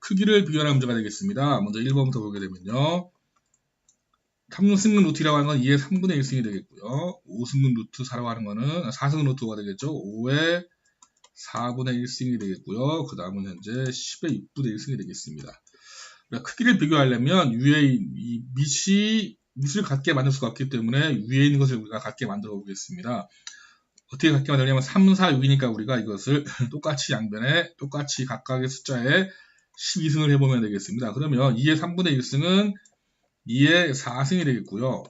크기를 비교하는 문제가 되겠습니다. 먼저 1번부터 보게 되면요. 3승근 루트라고 하는 건 2의 3분의 1승이 되겠고요. 5승근 루트 4라고 하는 거는 4승근 루트가 되겠죠. 5의 4분의 1승이 되겠고요. 그 다음은 현재 10의 6분의 1승이 되겠습니다. 그러니까 크기를 비교하려면 위에 이 밑이 밑을 같게 만들 수가 없기 때문에 위에 있는 것을 우리가 같게 만들어 보겠습니다. 어떻게 같게 만들냐면 3, 4, 6이니까 우리가 이것을 똑같이 양변에 똑같이 각각의 숫자에 12승을 해보면 되겠습니다. 그러면 2의 3분의 1승은 2의 4승이 되겠고요.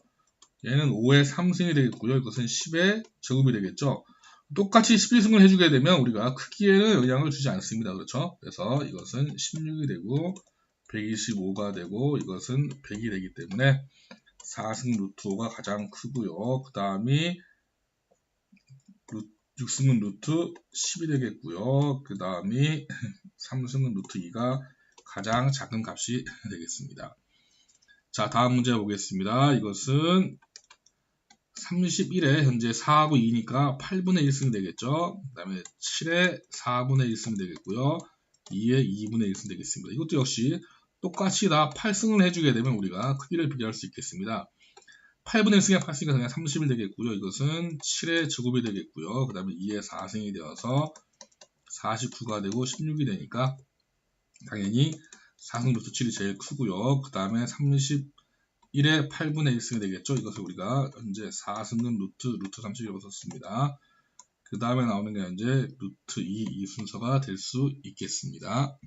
얘는 5의 3승이 되겠고요. 이것은 10의 제곱이 되겠죠. 똑같이 12승을 해주게 되면 우리가 크기에는 영향을 주지 않습니다. 그렇죠? 그래서 이것은 16이 되고 125가 되고 이것은 100이 되기 때문에 4승 루트 5가 가장 크고요. 그 다음이 6승은 루트 10이 되겠고요. 그 다음이 3승은 루트 2가 가장 작은 값이 되겠습니다. 자, 다음 문제 보겠습니다. 이것은 31에 현재 4하고 2니까 8분의 1승이 되겠죠. 그 다음에 7에 4분의 1승이 되겠고요. 2에 2분의 1승이 되겠습니다. 이것도 역시 똑같이 다 8승을 해주게 되면 우리가 크기를 비교할 수 있겠습니다. 8분의 1승에 8승이니까 그냥 30이 되겠고요. 이것은 7의 제곱이 되겠고요. 그 다음에 2의 4승이 되어서 49가 되고 16이 되니까 당연히 4승 루트 7이 제일 크고요. 그 다음에 31의 8분의 1승이 되겠죠. 이것을 우리가 현재 4승은 루트, 루트 30이라고 썼습니다. 그 다음에 나오는 게 현재 루트 2, 이 순서가 될 수 있겠습니다.